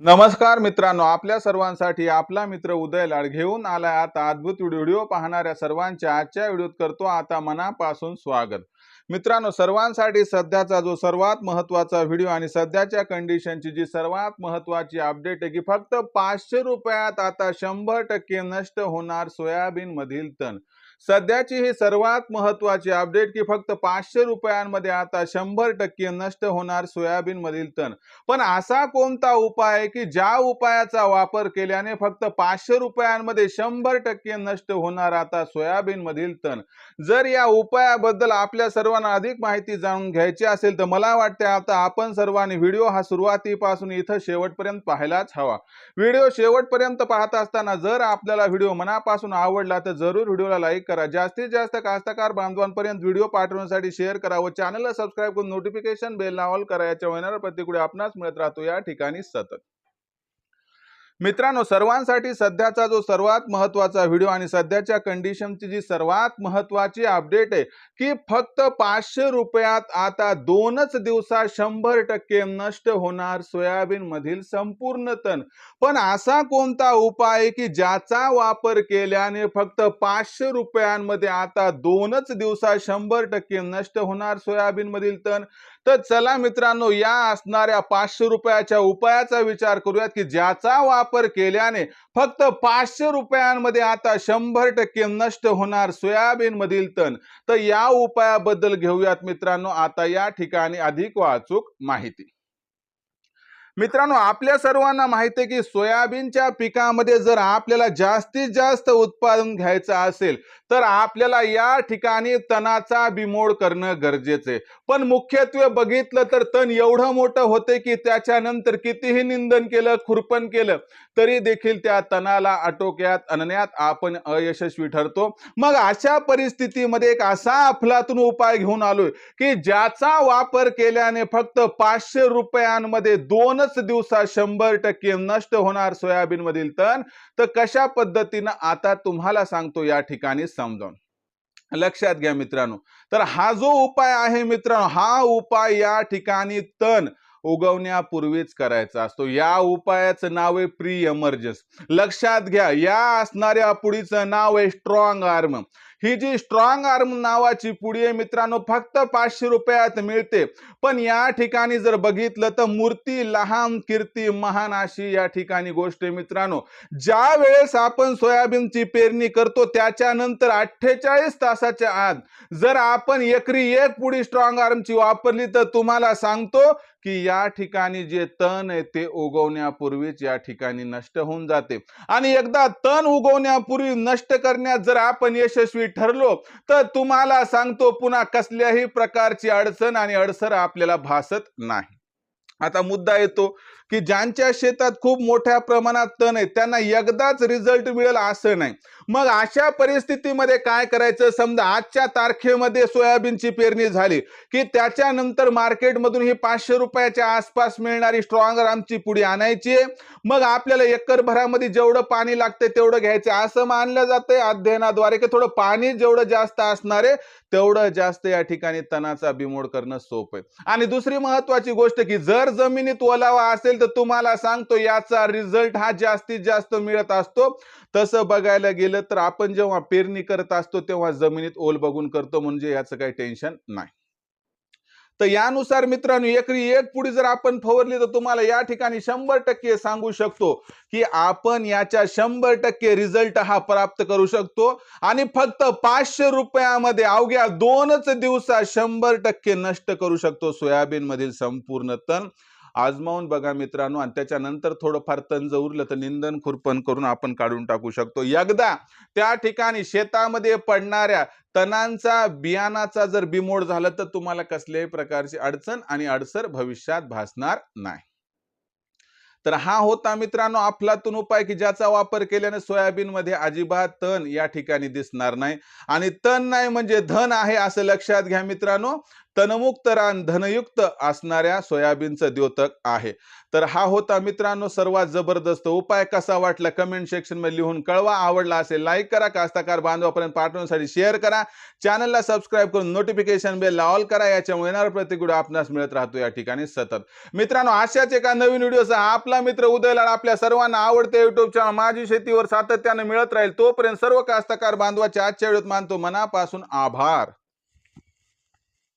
नमस्कार मित्रांनो आपल्या सर्वांसाठी आपला मित्र उदय लाड घेऊन आलाय. आता अद्भुत व्हिडिओ पाहणाऱ्या सर्वांच्या आजच्या व्हिडिओत करतो आता मनापासून स्वागत. मित्रांनो सर्वांसाठी सध्याचा जो सर्वात महत्त्वाचा व्हिडिओ आणि सध्याच्या कंडिशनची जी सर्वात महत्वाची अपडेट आहे की फक्त पाचशे रुपयात आता शंभर टक्के नष्ट होणार सोयाबीन मधील तण. सध्याची ही सर्वात महत्वाची अपडेट की फक्त पाचशे रुपयांमध्ये आता शंभर टक्के नष्ट होणार सोयाबीन मधील तण. पण असा कोणता उपाय आहे की ज्या उपायाचा वापर केल्याने फक्त पाचशे रुपयांमध्ये शंभर टक्के नष्ट होणार आता सोयाबीन मधील तण? जर या उपायाबद्दल आपल्या सर्व सर्वांना अधिक माहिती जाणून घ्यायची असेल तर मला वाटते आता आपण सर्वांनी व्हिडिओ हा सुरुवातीपासून इथं शेवटपर्यंत पाहायलाच हवा. व्हिडिओ शेवटपर्यंत पाहत असताना जर आपल्याला व्हिडिओ मनापासून आवडला तर जरूर व्हिडिओला लाईक करा. जास्तीत जास्त कास्तकार बांधवांपर्यंत व्हिडिओ पाठवण्यासाठी शेअर करा व चॅनलला सबस्क्राईब करून नोटिफिकेशन बेल ऑल करा. याच्या होणाऱ्या प्रतिक्रिया आपणास मिळत राहतो. या ठिकाणी सतत. मित्रांनो सर्वांसाठी सध्याचा जो सर्वात महत्त्वाचा व्हिडिओ आणि सध्याच्या कंडिशनची जी सर्वात महत्वाची अपडेट आहे की फक्त पाचशे रुपयात आता दोनच दिवसात शंभर टक्के नष्ट होणार सोयाबीन मधील संपूर्ण तण. पण असा कोणता उपाय आहे की ज्याचा वापर केल्याने फक्त पाचशे रुपयांमध्ये आता दोनच दिवसात शंभर टक्के नष्ट होणार सोयाबीन मधील तण? तर चला मित्रांनो या असणाऱ्या पाचशे रुपयाच्या उपायाचा विचार करूयात की ज्याचा वापर केल्याने फक्त पाचशे रुपयांमध्ये आता शंभर टक्के नष्ट होणार सोयाबीन मधील तण. तर या उपायाबद्दल घेऊयात मित्रांनो आता या ठिकाणी अधिक वाचूक माहिती. मित्रांनो आपल्या सर्वांना माहिती आहे की सोयाबीनच्या पिकामध्ये जर आपल्याला जास्तीत जास्त उत्पादन घ्यायचं असेल तर आपल्याला या ठिकाणी तणाचा बिमोड करणं गरजेचं आहे. पण मुख्यत्वे बघितलं तर तण एवढं मोठं होते की त्याच्यानंतर कितीही निंदन केलं खुरपण केलं तरी देखील त्या तणाला आटोक्यात आणण्यात आपण अयशस्वी ठरतो. मग अशा परिस्थितीमध्ये एक असा अफलातून उपाय घेऊन आलोय की ज्याचा वापर केल्याने फक्त पाचशे रुपयांमध्ये दोन दोनच दिवसात शंभर टक्के नष्ट होणार सोयाबीन मधील तण. तर कशा पद्धतीनं आता तुम्हाला सांगतो या ठिकाणी समजावून. लक्षात घ्या मित्रांनो. तर हा जो उपाय आहे मित्रांनो हा उपाय या ठिकाणी तण उगवण्यापूर्वीच करायचा असतो. या उपायाचं नाव आहे प्री एमर्जन्स लक्षात घ्या या असणाऱ्या पुढीचं नाव आहे स्ट्रॉंग आर्म. ही जी स्ट्रॉंग आर्म नावाची पुडी आहे मित्रांनो फक्त पाचशे रुपयात मिळते. पण या ठिकाणी जर बघितलं तर मूर्ती लहान कीर्ती महान अशी या ठिकाणी गोष्ट आहे मित्रांनो. ज्या वेळेस आपण सोयाबीनची पेरणी करतो त्याच्यानंतर अठ्ठेचाळीस तासाच्या आत जर आपण एकरी एक पुडी स्ट्रॉंग आर्मची वापरली तर तुम्हाला सांगतो की या ठिकाणी जे तण आहे ते उगवण्यापूर्वीच या ठिकाणी नष्ट होऊन जाते. आणि एकदा तण उगवण्यापूर्वी नष्ट करण्यात जर आपण यशस्वी ठरलो तर तुम्हाला सांगतो पुन्हा कसल्याही प्रकारची अडचण आणि अडसर आपल्याला भासत नाही. आता मुद्दा येतो की ज्यांच्या शेतात खूप मोठ्या प्रमाणात तण आहे त्यांना एकदाच रिझल्ट मिळेल असं नाही. मग अशा परिस्थितीमध्ये काय करायचं? समजा आजच्या तारखेमध्ये सोयाबीनची पेरणी झाली की त्याच्यानंतर मार्केटमधून ही पाचशे रुपयाच्या आसपास मिळणारी स्ट्रॉंग आमची पुढे आणायची आहे. मग आपल्याला एकर भरामध्ये जेवढं पाणी लागते तेवढं घ्यायचं असं मानलं जातंय अध्ययनाद्वारे की थोडं पाणी जेवढं जास्त असणार आहे तेवढं जास्त या ठिकाणी तणाचा बिमोड करणं सोपं आहे. आणि दुसरी महत्वाची गोष्ट की जर जमिनीत ओलावा असेल तर तुम्हाला सांगतो याचा रिझल्ट हा जास्तीत जास्त मिळत असतो. तसं बघायला गेलं तर आपण जेव्हा पेरणी करत असतो तेव्हा जमिनीत ओल बघून करतो. म्हणजे याचं काही टेन्शन नाही. तर यानुसार मित्रांनो एकरी एक पुढी जर आपण फवारली तर तुम्हाला या ठिकाणी शंभर टक्के सांगू शकतो की आपण याच्या शंभर टक्के रिझल्ट हा प्राप्त करू शकतो. आणि फक्त पाचशे रुपयामध्ये अवघ्या दोनच दिवसात शंभर टक्के नष्ट करू शकतो सोयाबीन मधील संपूर्ण तण. आजमावून बघा मित्रांनो. आणि त्याच्यानंतर थोडंफार तण जर उरलं तर निंदन खुरपण करून आपण काढून टाकू शकतो. एकदा त्या ठिकाणी शेतामध्ये पडणाऱ्या तणांचा बियाणाचा जर बिमोड झाला तर तुम्हाला कसल्याही प्रकारची अडचण आणि अडसर भविष्यात भासणार नाही. तर हा होता मित्रांनो अफलातून उपाय की ज्याचा वापर केल्याने सोयाबीन मध्ये अजिबात तण या ठिकाणी दिसणार नाही. आणि तण नाही म्हणजे धन आहे असं लक्षात घ्या मित्रांनो. तणमुक्त रान धनयुक्त असणाऱ्या सोयाबीनचं द्योतक आहे. तर हा होता मित्रांनो सर्वात जबरदस्त उपाय. कसा वाटला कमेंट सेक्शनमध्ये लिहून कळवा. आवडला असेल लाईक करा. कास्ताकार बांधवापर्यंत पाठवण्यासाठी शेअर करा. चॅनलला सबस्क्राईब करून नोटिफिकेशन बेल ऑल करा. याच्यामुळे येणार प्रत्येक आपणास मिळत राहतो. या ठिकाणी सतत. मित्रांनो अशाच एका नवीन व्हिडिओचा आपला मित्र उदयला आपल्या सर्वांना आवडते युट्यूब चॅनल माझी शेतीवर सातत्यानं मिळत राहील तोपर्यंत सर्व कास्तकार बांधवाच्या आजच्या वेळेत मानतो. मनापासून आभार.